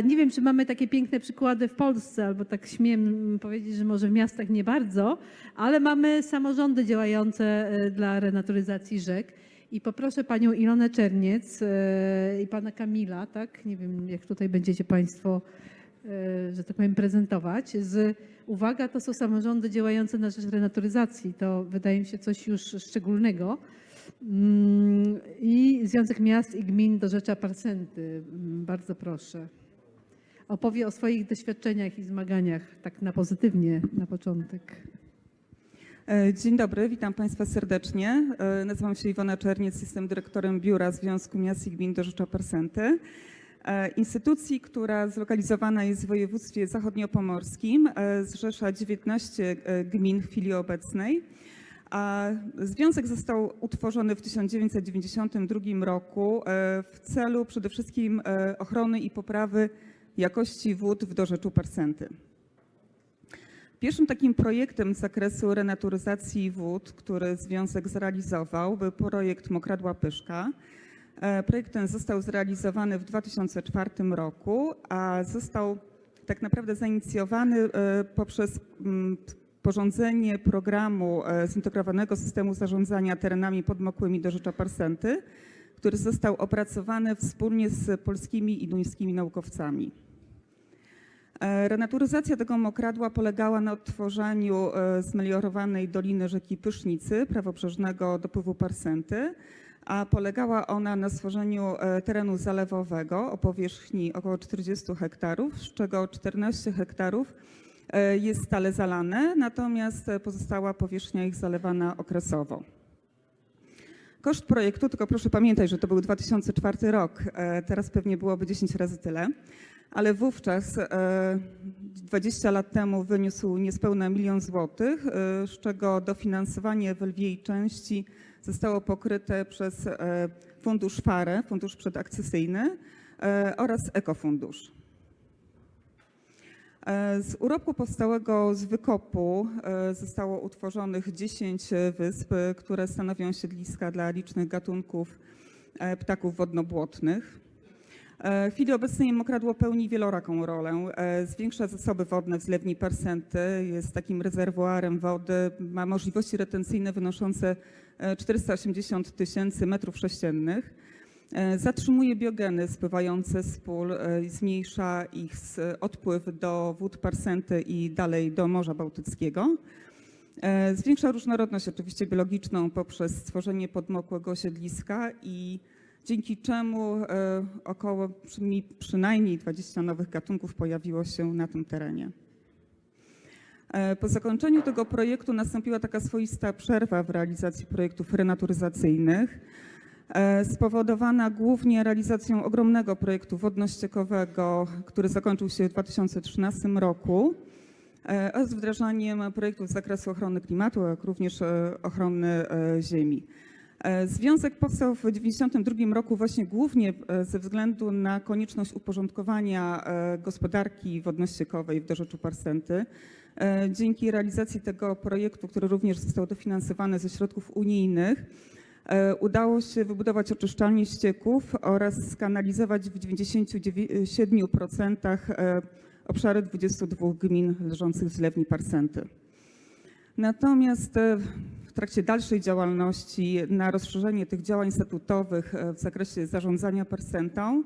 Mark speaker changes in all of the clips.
Speaker 1: Nie wiem, czy mamy takie piękne przykłady w Polsce, albo tak śmiem powiedzieć, że może w miastach nie bardzo, ale mamy samorządy działające e, dla renaturyzacji rzek. I poproszę panią Ilonę Czerniec e, i pana Kamila, tak? Nie wiem, jak tutaj będziecie państwo, e, że tak powiem, prezentować. Z, uwaga, to są samorządy działające na rzecz renaturyzacji. To wydaje mi się coś już szczególnego. Mm, I Związek Miast i Gmin do Rzecza Parsenty. Mm, Bardzo proszę. Opowie o swoich doświadczeniach i zmaganiach, tak na pozytywnie na początek.
Speaker 2: E, Dzień dobry, witam Państwa serdecznie. E, Nazywam się Iwona Czerniec, jestem dyrektorem Biura Związku Miast i Gmin do Rzecza Parsenty. E, Instytucji, która zlokalizowana jest w województwie zachodniopomorskim, zrzesza 19 e, gmin w chwili obecnej. A związek został utworzony w 1992 roku w celu przede wszystkim ochrony i poprawy jakości wód w dorzeczu Parsenty. Pierwszym takim projektem z zakresu renaturyzacji wód, który związek zrealizował, był projekt Mokradła Pyszka. E, Projekt ten został zrealizowany w 2004 roku, a został tak naprawdę zainicjowany e, poprzez mm, porządzenie programu e, zintegrowanego systemu zarządzania terenami podmokłymi do Rzecza Parsenty, który został opracowany wspólnie z polskimi i duńskimi naukowcami. E, Renaturyzacja tego mokradła polegała na odtworzeniu e, zmeliorowanej doliny rzeki Pysznicy, prawobrzeżnego dopływu Parsenty, a polegała ona na stworzeniu e, terenu zalewowego o powierzchni około 40 hektarów, z czego 14 hektarów jest stale zalane, natomiast pozostała powierzchnia jest zalewana okresowo. Koszt projektu, tylko proszę pamiętać, że to był 2004 rok, teraz pewnie byłoby 10 razy tyle, ale wówczas e, 20 lat temu wyniósł niespełna milion złotych, e, z czego dofinansowanie w lwiej części zostało pokryte przez e, fundusz FARE, fundusz przedakcesyjny e, oraz ekofundusz. E, Z uroku powstałego z wykopu e, zostało utworzonych 10 wysp, e, które stanowią siedliska dla licznych gatunków e, ptaków wodnobłotnych. E, W chwili obecnej mokradło pełni wieloraką rolę. E, Zwiększa zasoby wodne w zlewni Parsenty, jest takim rezerwuarem wody, ma możliwości retencyjne wynoszące e, 480 tysięcy metrów sześciennych. E, Zatrzymuje biogeny spływające z pól e, zmniejsza ich odpływ do wód Parsenty i dalej do Morza Bałtyckiego. E, Zwiększa różnorodność oczywiście biologiczną poprzez stworzenie podmokłego siedliska i dzięki czemu e, około przy- przynajmniej 20 nowych gatunków pojawiło się na tym terenie. E, Po zakończeniu tego projektu nastąpiła taka swoista przerwa w realizacji projektów renaturyzacyjnych, e, spowodowana głównie realizacją ogromnego projektu wodno-ściekowego, który zakończył się w 2013 roku oraz wdrażaniem projektów z zakresu ochrony klimatu, jak również ochrony ziemi. E, Związek powstał w 1992 roku właśnie głównie e, ze względu na konieczność uporządkowania e, gospodarki wodno-ściekowej w dorzeczu Parsenty. Dzięki realizacji tego projektu, który również został dofinansowany ze środków unijnych, udało się wybudować oczyszczalnie ścieków oraz skanalizować w 97% e, obszary 22 gmin leżących w zlewni Parsenty. Natomiast trakcie dalszej działalności na rozszerzenie tych działań statutowych e, w zakresie zarządzania persentą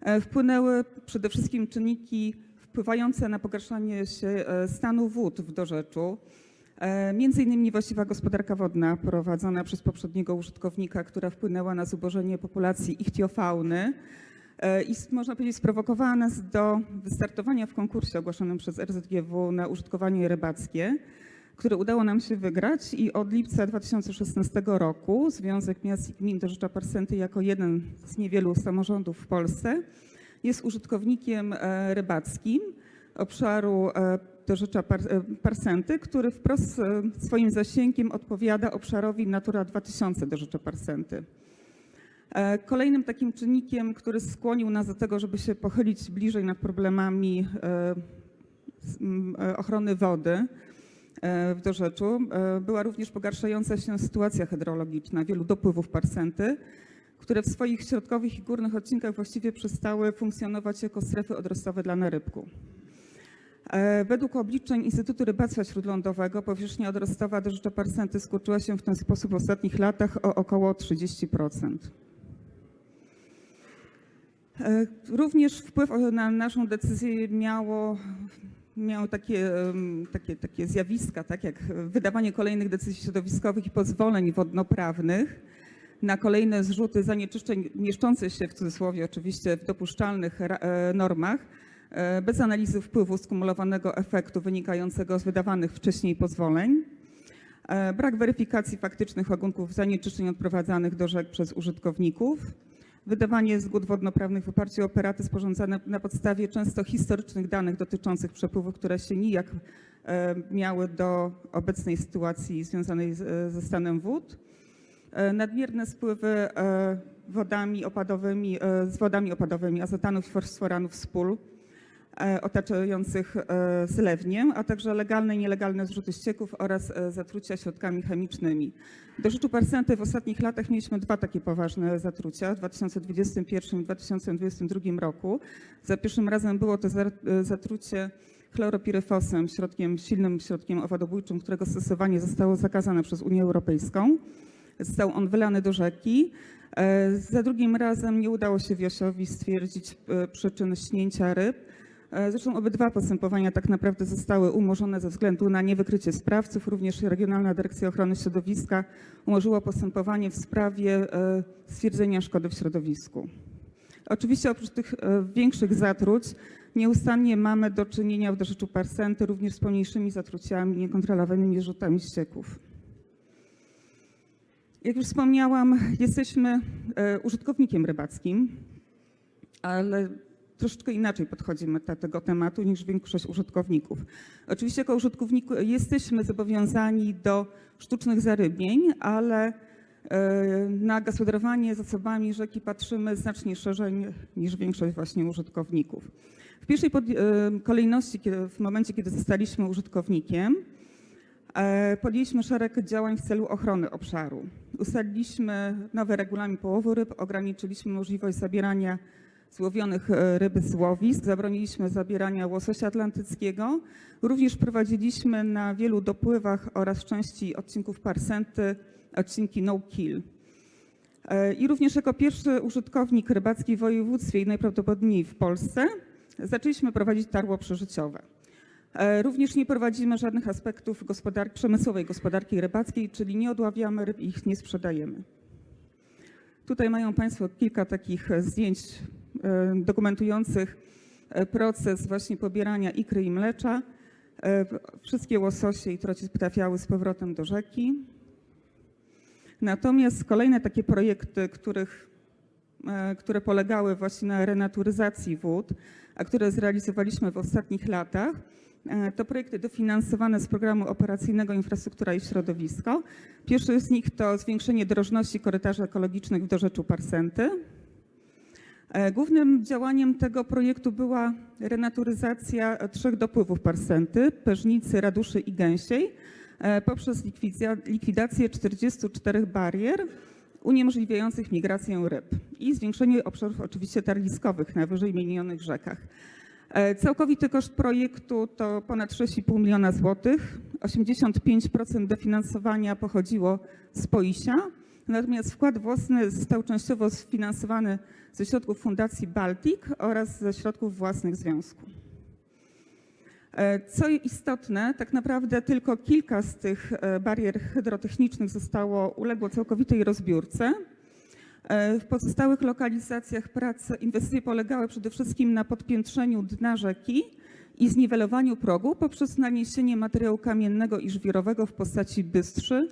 Speaker 2: e, wpłynęły przede wszystkim czynniki wpływające na pogarszanie się e, stanu wód w dorzeczu. Między innymi właściwa gospodarka wodna prowadzona przez poprzedniego użytkownika, która wpłynęła na zubożenie populacji ichtiofauny i można powiedzieć sprowokowała nas do wystartowania w konkursie ogłoszonym przez RZGW na użytkowanie rybackie które udało nam się wygrać i od lipca 2016 roku Związek Miast i Gmin do Rzecza Parsenty jako jeden z niewielu samorządów w Polsce jest użytkownikiem e, rybackim obszaru e, do Rzecza Par- e, Parsenty, który wprost swoim zasięgiem odpowiada obszarowi Natura 2000 do Rzecza Parsenty. Kolejnym takim czynnikiem, który skłonił nas do tego, żeby się pochylić bliżej nad problemami ochrony wody e, w dorzeczu, e, była również pogarszająca się sytuacja hydrologiczna wielu dopływów Parsenty, które w swoich środkowych i górnych odcinkach właściwie przestały funkcjonować jako strefy odrostowe dla narybku. E, Według obliczeń Instytutu Rybactwa Śródlądowego powierzchnia odrostowa dożycza parsenty skurczyła się w ten sposób w ostatnich latach o około 30%. E, Również wpływ na naszą decyzję miało, miało takie, takie, takie zjawiska, tak jak wydawanie kolejnych decyzji środowiskowych i pozwoleń wodnoprawnych na kolejne zrzuty zanieczyszczeń mieszczące się w cudzysłowie oczywiście w dopuszczalnych e, normach, e, bez analizy wpływu skumulowanego efektu wynikającego z wydawanych wcześniej pozwoleń. E, Brak weryfikacji faktycznych ładunków zanieczyszczeń odprowadzanych do rzek przez użytkowników. Wydawanie zgód wodnoprawnych w oparciu o operaty sporządzane na podstawie często historycznych danych dotyczących przepływów, które się nijak e, miały do obecnej sytuacji związanej z, ze stanem wód. E, Nadmierne spływy e, wodami opadowymi, e, z wodami opadowymi azotanów i fosforanów z pól e, otaczających e, zlewnię, a także legalne i nielegalne zrzuty ścieków oraz e, zatrucia środkami chemicznymi. Do rzeczu parsenty w ostatnich latach mieliśmy dwa takie poważne zatrucia w 2021 i 2022 roku. Za pierwszym razem było to za- e, zatrucie chloropiryfosem, środkiem, silnym środkiem owadobójczym, którego stosowanie zostało zakazane przez Unię Europejską. Został on wylany do rzeki. E, Za drugim razem nie udało się Wiosiowi stwierdzić e, przyczyn śnięcia ryb. E, Zresztą obydwa postępowania tak naprawdę zostały umorzone ze względu na niewykrycie sprawców. Również Regionalna Dyrekcja Ochrony Środowiska umorzyła postępowanie w sprawie e, stwierdzenia szkody w środowisku. Oczywiście oprócz tych e, większych zatruć nieustannie mamy do czynienia w dorzeczu parsenty również z pomniejszymi zatruciami, niekontrolowanymi rzutami ścieków. Jak już wspomniałam, jesteśmy użytkownikiem rybackim, ale troszeczkę inaczej podchodzimy do tego tematu niż większość użytkowników. Oczywiście jako użytkowniku jesteśmy zobowiązani do sztucznych zarybień, ale e, na gospodarowanie zasobami rzeki patrzymy znacznie szerzej niż większość właśnie użytkowników. W pierwszej e, kolejności, w momencie, kiedy zostaliśmy użytkownikiem, E, Podjęliśmy szereg działań w celu ochrony obszaru. Ustaliliśmy nowy regulamin połowu ryb, ograniczyliśmy możliwość zabierania złowionych e, ryb z łowisk, zabroniliśmy zabierania łososia atlantyckiego. Również prowadziliśmy na wielu dopływach oraz części odcinków parsenty odcinki no-kill. E, I również jako pierwszy użytkownik rybacki w województwie i najprawdopodobniej w Polsce zaczęliśmy prowadzić tarło przeżyciowe. E, Również nie prowadzimy żadnych aspektów gospodarki, przemysłowej gospodarki rybackiej, czyli nie odławiamy ryb i ich nie sprzedajemy. Tutaj mają Państwo kilka takich zdjęć dokumentujących e, proces właśnie pobierania ikry i mlecza. E, Wszystkie łososie i trocie trafiały z powrotem do rzeki. Natomiast kolejne takie projekty, których, e, które polegały właśnie na renaturyzacji wód, a które zrealizowaliśmy w ostatnich latach, e, to projekty dofinansowane z programu operacyjnego Infrastruktura i Środowisko. Pierwszy z nich to zwiększenie drożności korytarzy ekologicznych w dorzeczu Parsenty. E, Głównym działaniem tego projektu była renaturyzacja trzech dopływów Parsenty, Peżnicy, Raduszy i Gęsiej, e, poprzez likwidację 44 barier uniemożliwiających migrację ryb i zwiększenie obszarów oczywiście tarliskowych na wyżej wymienionych rzekach. E, Całkowity koszt projektu to ponad 6,5 miliona złotych. 85% dofinansowania pochodziło z POISia, natomiast wkład własny został częściowo sfinansowany ze środków Fundacji Baltic oraz ze środków własnych związku. E, Co istotne, tak naprawdę tylko kilka z tych e, barier hydrotechnicznych zostało uległo całkowitej rozbiórce. E, W pozostałych lokalizacjach prace inwestycje polegały przede wszystkim na podpiętrzeniu dna rzeki i zniwelowaniu progu poprzez naniesienie materiału kamiennego i żwirowego w postaci bystrzy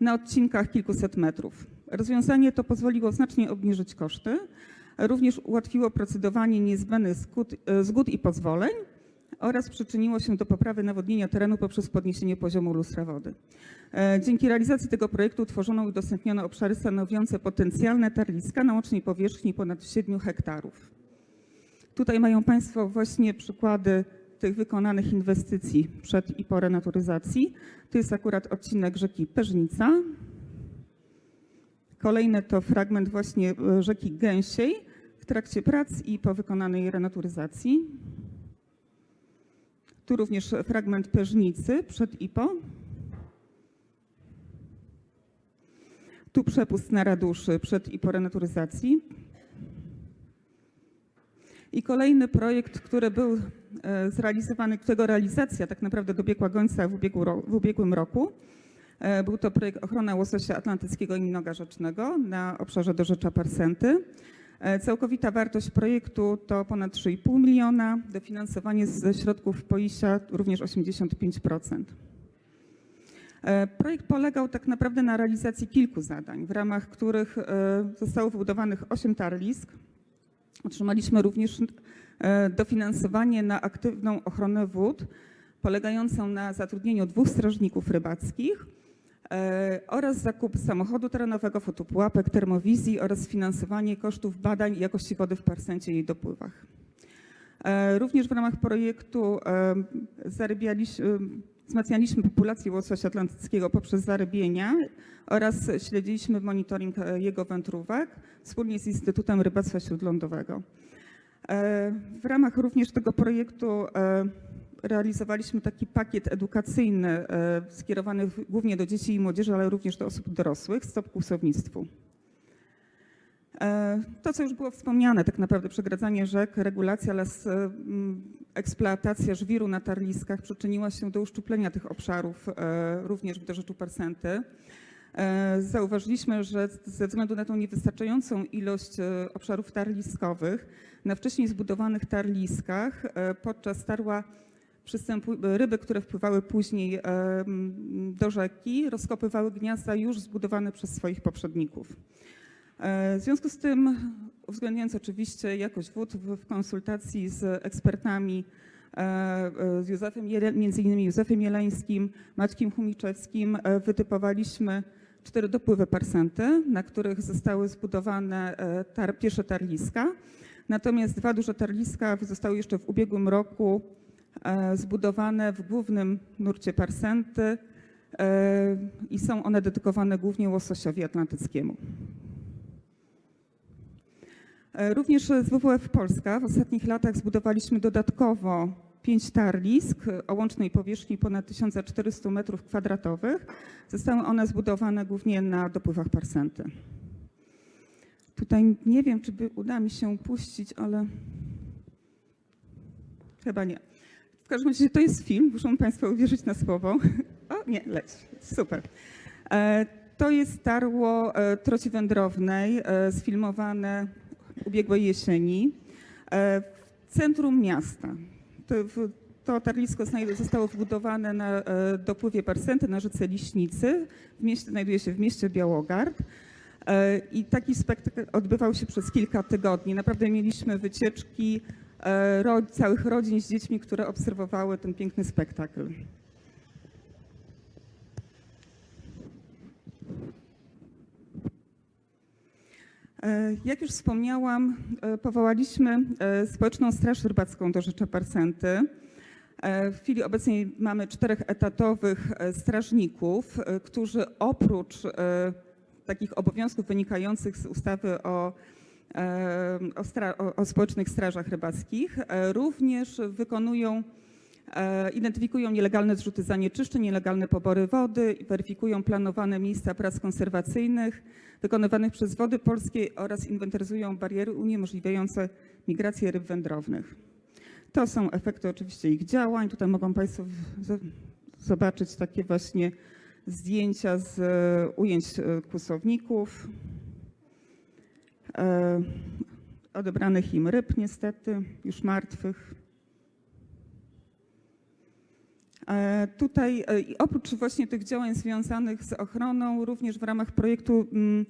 Speaker 2: na odcinkach kilkuset metrów. Rozwiązanie to pozwoliło znacznie obniżyć koszty, również ułatwiło procedowanie niezbędnych zgód, e, zgód i pozwoleń oraz przyczyniło się do poprawy nawodnienia terenu poprzez podniesienie poziomu lustra wody. E, Dzięki realizacji tego projektu utworzono i udostępniono obszary stanowiące potencjalne tarliska na łącznej powierzchni ponad 7 hektarów. Tutaj mają Państwo właśnie przykłady tych wykonanych inwestycji przed i po renaturyzacji. To jest akurat odcinek rzeki Peżnica. Kolejny to fragment właśnie e, rzeki Gęsiej trakcie prac i po wykonanej renaturyzacji. Tu również fragment Peżnicy przed IPO. Tu przepust na Raduszy przed i po renaturyzacji. I kolejny projekt, który był e, zrealizowany, którego realizacja tak naprawdę dobiegła końca w, ubiegu, ro- w ubiegłym roku. E, Był to projekt ochrona łososia atlantyckiego i mnoga rzecznego na obszarze dorzecza Parsenty. E, Całkowita wartość projektu to ponad 3,5 miliona, dofinansowanie ze środków POISia również 85%. E, Projekt polegał tak naprawdę na realizacji kilku zadań, w ramach których e, zostało wybudowanych 8 tarlisk. Otrzymaliśmy również dofinansowanie na aktywną ochronę wód, polegającą na zatrudnieniu dwóch strażników rybackich oraz zakup samochodu terenowego, fotopułapek, termowizji oraz finansowanie kosztów badań jakości wody w Parsencie i jej dopływach. E, Również w ramach projektu e, wzmacnialiśmy populację łososia atlantyckiego poprzez zarybienia oraz śledziliśmy monitoring e, jego wędrówek wspólnie z Instytutem Rybactwa Śródlądowego. E, W ramach również tego projektu e, realizowaliśmy taki pakiet edukacyjny e, skierowany głównie do dzieci i młodzieży, ale również do osób dorosłych, Stop kłusownictwu. E, To, co już było wspomniane, tak naprawdę przegradzanie rzek, regulacja oraz e, eksploatacja żwiru na tarliskach przyczyniła się do uszczuplenia tych obszarów również w dorzeczu Parsenty. Zauważyliśmy, że ze względu na tą niewystarczającą ilość obszarów tarliskowych, na wcześniej zbudowanych tarliskach podczas tarła ryby, które wpływały później e, do rzeki, rozkopywały gniazda już zbudowane przez swoich poprzedników. E, W związku z tym, uwzględniając oczywiście jakość wód w, konsultacji z ekspertami, e, z Józefem, między innymi Józefem Jeleńskim, Maćkiem Chumiczewskim, e, wytypowaliśmy cztery dopływy parsenty, na których zostały zbudowane tar, pierwsze tarliska. Natomiast dwa duże tarliska zostały jeszcze w ubiegłym roku zbudowane w głównym nurcie parsenty e, i są one dedykowane głównie łososiowi atlantyckiemu. E, Również z WWF Polska w ostatnich latach zbudowaliśmy dodatkowo pięć tarlisk o łącznej powierzchni ponad 1400 m2. Zostały one zbudowane głównie na dopływach Parsenty. Tutaj nie wiem, czy by uda mi się puścić, ale chyba nie. Każdym razie to jest film, muszą Państwo uwierzyć na słowo. O, nie, leć. Super. E, To jest tarło e, troci wędrownej, e, sfilmowane ubiegłej jesieni w centrum miasta. To, to tarlisko zostało wbudowane na dopływie Parsenty na rzece Liśnicy. W mieście, znajduje się w mieście Białogard. I taki spektakl odbywał się przez kilka tygodni. Naprawdę mieliśmy wycieczki ro, całych rodzin z dziećmi, które obserwowały ten piękny spektakl. E, Jak już wspomniałam, e, powołaliśmy e, Społeczną Straż Rybacką do Rzecza Parsenty. E, W chwili obecnej mamy czterech etatowych e, strażników, e, którzy oprócz e, takich obowiązków wynikających z ustawy o, e, o, o, społecznych strażach rybackich, e, również wykonują E, Identyfikują nielegalne zrzuty zanieczyszczeń, nielegalne pobory wody, weryfikują planowane miejsca prac konserwacyjnych wykonywanych przez Wody Polskie oraz inwentaryzują bariery uniemożliwiające migrację ryb wędrownych. To są efekty oczywiście ich działań. Tutaj mogą Państwo zobaczyć takie właśnie zdjęcia z e, ujęć kłusowników, odebranych im ryb niestety, już martwych. E, Tutaj e, oprócz właśnie tych działań związanych z ochroną, również w ramach projektu mm,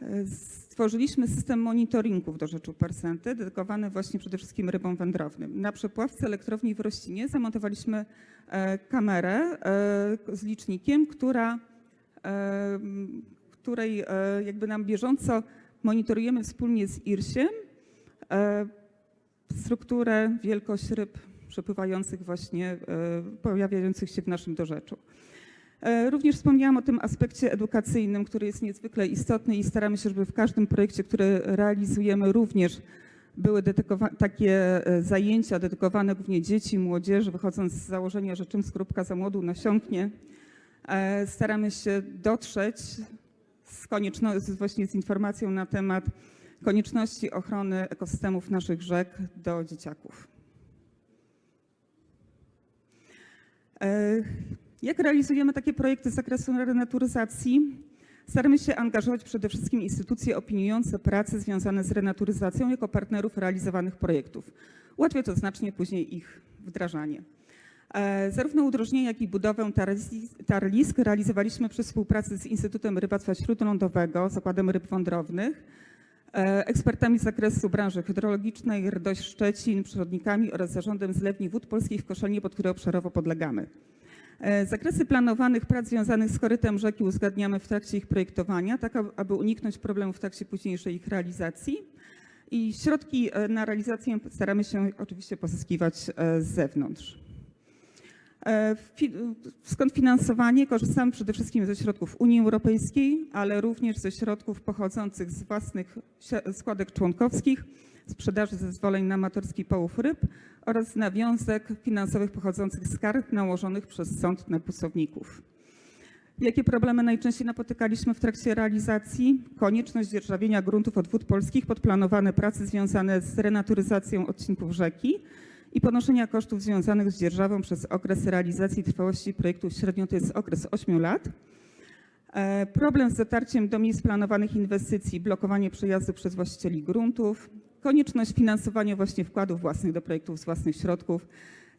Speaker 2: e, stworzyliśmy system monitoringów do rzeczu Parsenty, dedykowany właśnie przede wszystkim rybom wędrownym. Na przepławce elektrowni w Rościnie zamontowaliśmy e, kamerę e, z licznikiem, która, e, której e, jakby nam bieżąco monitorujemy wspólnie z IRSiem e, strukturę, wielkość ryb przepływających właśnie, e, pojawiających się w naszym dorzeczu. E, Również wspomniałam o tym aspekcie edukacyjnym, który jest niezwykle istotny i staramy się, żeby w każdym projekcie, który realizujemy, również były takie zajęcia dedykowane głównie dzieci, młodzieży, wychodząc z założenia, że czym skorupka za młodu nasiąknie. Staramy się dotrzeć z konieczno- z- właśnie z informacją na temat konieczności ochrony ekosystemów naszych rzek do dzieciaków. E, Jak realizujemy takie projekty z zakresu renaturyzacji? Staramy się angażować przede wszystkim instytucje opiniujące prace związane z renaturyzacją jako partnerów realizowanych projektów. Ułatwia to znacznie później ich wdrażanie. E, Zarówno udrożnienie, jak i budowę tarlis- tarlisk realizowaliśmy przy współpracy z Instytutem Rybactwa Śródlądowego, Zakładem Ryb Wądrownych, e, ekspertami z zakresu branży hydrologicznej, RDOŚ Szczecin, przyrodnikami oraz Zarządem Zlewni Wód Polskich w Koszalinie, pod które obszarowo podlegamy. E, Zakresy planowanych prac związanych z korytem rzeki uzgadniamy w trakcie ich projektowania, tak ab- aby uniknąć problemów w trakcie późniejszej ich realizacji. I środki na realizację staramy się oczywiście pozyskiwać z zewnątrz. Skąd finansowanie? Korzystamy przede wszystkim ze środków Unii Europejskiej, ale również ze środków pochodzących z własnych składek członkowskich, sprzedaży zezwoleń na amatorski połów ryb oraz z nawiązek finansowych pochodzących z kar nałożonych przez sąd na pusowników. Jakie problemy najczęściej napotykaliśmy w trakcie realizacji? Konieczność dzierżawienia gruntów od wód polskich pod planowane prace związane z renaturyzacją odcinków rzeki i ponoszenia kosztów związanych z dzierżawą przez okres realizacji trwałości projektu średnio to jest okres 8 lat. E, Problem z dotarciem do miejsc planowanych inwestycji, blokowanie przejazdu przez właścicieli gruntów, konieczność finansowania właśnie wkładów własnych do projektów z własnych środków.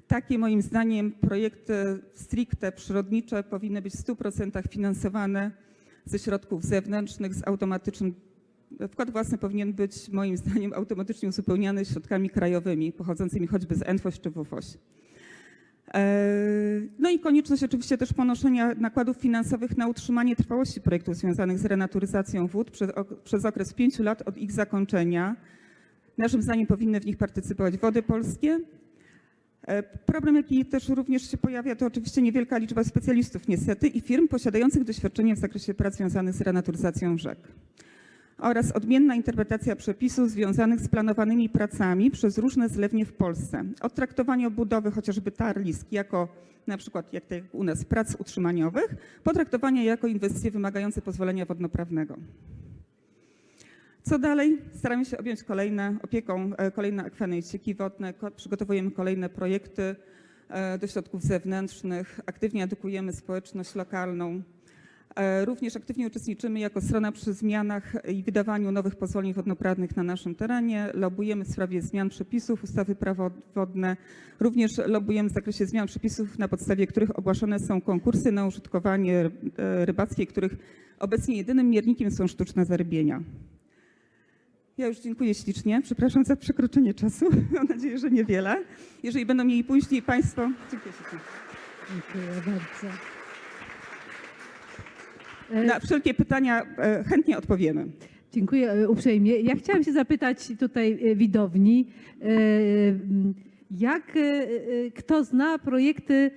Speaker 2: Takie moim zdaniem projekty stricte przyrodnicze powinny być w 100% finansowane ze środków zewnętrznych, z automatycznym Wkład własny powinien być moim zdaniem automatycznie uzupełniany środkami krajowymi, pochodzącymi choćby z NFOŚ czy WFOŚ. E, No i konieczność oczywiście też ponoszenia nakładów finansowych na utrzymanie trwałości projektów związanych z renaturyzacją wód przez, ok- przez okres pięciu lat od ich zakończenia. Naszym zdaniem powinny w nich partycypować wody polskie. E, Problem, jaki też również się pojawia, to oczywiście niewielka liczba specjalistów niestety i firm posiadających doświadczenie w zakresie prac związanych z renaturyzacją rzek oraz odmienna interpretacja przepisów związanych z planowanymi pracami przez różne zlewnie w Polsce. Od traktowania budowy chociażby tarlisk jako na przykład jak te u nas prac utrzymaniowych, potraktowania jako inwestycje wymagające pozwolenia wodnoprawnego. Co dalej? Staramy się objąć kolejne, opieką e, kolejne akweny i ścieki wodne. Przygotowujemy kolejne projekty e, do środków zewnętrznych. Aktywnie edukujemy społeczność lokalną. E, Również aktywnie uczestniczymy jako strona przy zmianach i wydawaniu nowych pozwoleń wodnoprawnych na naszym terenie. Lobujemy w sprawie zmian przepisów ustawy prawo wodne. Również lobujemy w zakresie zmian przepisów, na podstawie których ogłaszane są konkursy na użytkowanie e, rybackie, których obecnie jedynym miernikiem są sztuczne zarybienia. Ja już dziękuję ślicznie. Przepraszam za przekroczenie czasu. Mam nadzieję, że niewiele. Jeżeli będą mieli później Państwo. Dziękuję ślicznie.
Speaker 1: Dziękuję bardzo. E,
Speaker 2: Na wszelkie pytania e, chętnie odpowiemy.
Speaker 1: Dziękuję e, uprzejmie. Ja chciałam się zapytać tutaj widowni, jak, kto zna projekty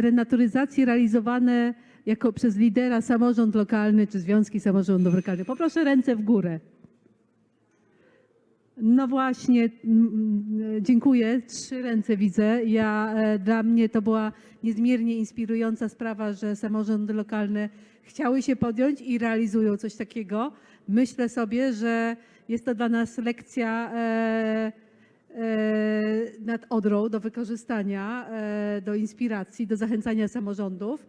Speaker 1: renaturyzacji realizowane jako przez lidera samorząd lokalny czy związki samorządów lokalnych? Poproszę ręce w górę. No właśnie, dziękuję. Trzy ręce widzę. Ja, dla mnie to była niezmiernie inspirująca sprawa, że samorządy lokalne chciały się podjąć i realizują coś takiego. Myślę sobie, że jest to dla nas lekcja e, e, nad Odrą do wykorzystania, e, do inspiracji, do zachęcania samorządów.